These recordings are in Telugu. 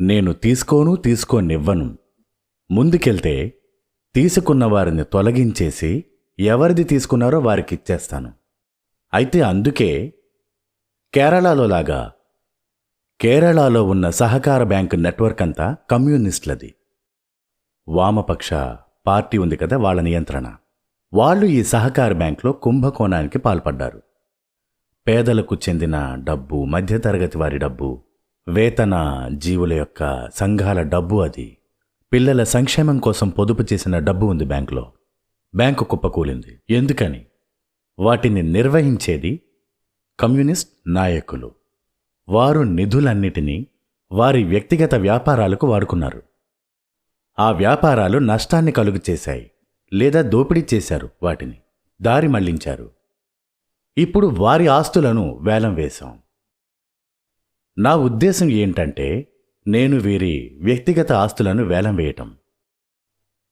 నేను తీసుకోను తీసుకోనివ్వను. ముందుకెళ్తే తీసుకున్న వారిని తొలగించేసి ఎవరిది తీసుకున్నారో వారికి ఇచ్చేస్తాను. అయితే అందుకే కేరళలో లాగా కేరళలో ఉన్న సహకార బ్యాంకు నెట్వర్క్ అంతా కమ్యూనిస్టులది. వామపక్ష పార్టీ ఉంది కదా వాళ్ళ నియంత్రణ. వాళ్ళు ఈ సహకార బ్యాంకులో కుంభకోణానికి పాల్పడ్డారు. పేదలకు చెందిన డబ్బు మధ్యతరగతి వారి డబ్బు వేతన జీవుల యొక్క సంఘాల డబ్బు అది. పిల్లల సంక్షేమం కోసం పొదుపు చేసిన డబ్బు ఉంది బ్యాంకులో. బ్యాంకు కుప్పకూలింది ఎందుకని? వాటిని నిర్వహించేది కమ్యూనిస్ట్ నాయకులు. వారు నిధులన్నిటినీ వారి వ్యక్తిగత వ్యాపారాలకు వాడుకున్నారు. ఆ వ్యాపారాలు నష్టాన్ని కలుగు చేశాయి లేదా దోపిడీ చేశారు వాటిని. దారి మళ్ళించారు. ఇప్పుడు వారి ఆస్తులను వేలం వేశాం. నా ఉద్దేశం ఏంటంటే నేను వీరి వ్యక్తిగత ఆస్తులను వేలం వేయటం.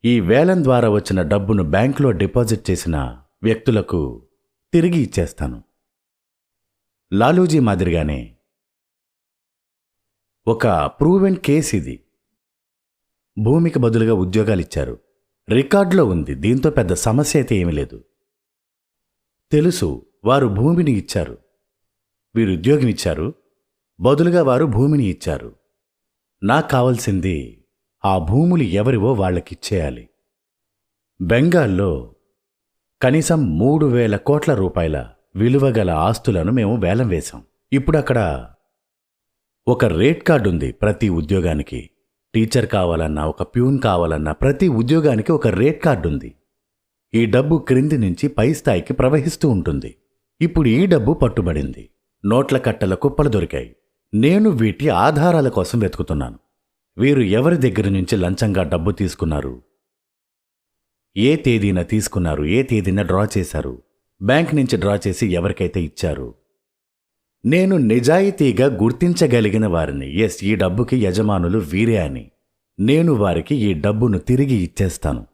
ఈ వేలం ద్వారా వచ్చిన డబ్బును బ్యాంకులో డిపాజిట్ చేసిన వ్యక్తులకు తిరిగి ఇచ్చేస్తాను. లాలూజీ మాదిరిగానే ఒక ప్రూవెన్ కేస్ ఇది. భూమికి బదులుగా ఉద్యోగాలిచ్చారు. రికార్డులో ఉంది. దీంతో పెద్ద సమస్య అయితే ఏమీ లేదు. తెలుసు వారు భూమిని ఇచ్చారు. వీరు ఉద్యోగం ఇచ్చారు బదులుగా వారు భూమిని ఇచ్చారు. నాకు కావలసింది ఆ భూములు ఎవరివో వాళ్ళకిచ్చేయాలి. బెంగాల్లో కనీసం మూడు వేల కోట్ల రూపాయల విలువగల ఆస్తులను మేము వేలం వేశాం. ఇప్పుడు అక్కడ ఒక రేట్ కార్డు ఉంది ప్రతి ఉద్యోగానికి. టీచర్ కావాలన్నా ఒక ప్యూన్ కావాలన్నా ప్రతి ఉద్యోగానికి ఒక రేట్ కార్డు ఉంది. ఈ డబ్బు క్రింది నుంచి పై స్థాయికి ప్రవహిస్తూ ఉంటుంది. ఇప్పుడు ఈ డబ్బు పట్టుబడింది. నోట్ల కట్టల కుప్పలు దొరికాయి. నేను వీటి ఆధారాల కోసం వెతుకుతున్నాను. వీరు ఎవరి దగ్గర నుంచి లంచంగా డబ్బు తీసుకున్నారు? ఏ తేదీన తీసుకున్నారు? ఏ తేదీన డ్రా చేశారు? బ్యాంక్ నుంచి డ్రా చేసి ఎవరికైతే ఇచ్చారు? నేను నిజాయితీగా గుర్తించగలిగిన వారిని. ఎస్ ఈ డబ్బుకి యజమానులు వీరే అని. నేను వారికి ఈ డబ్బును తిరిగి ఇచ్చేస్తాను.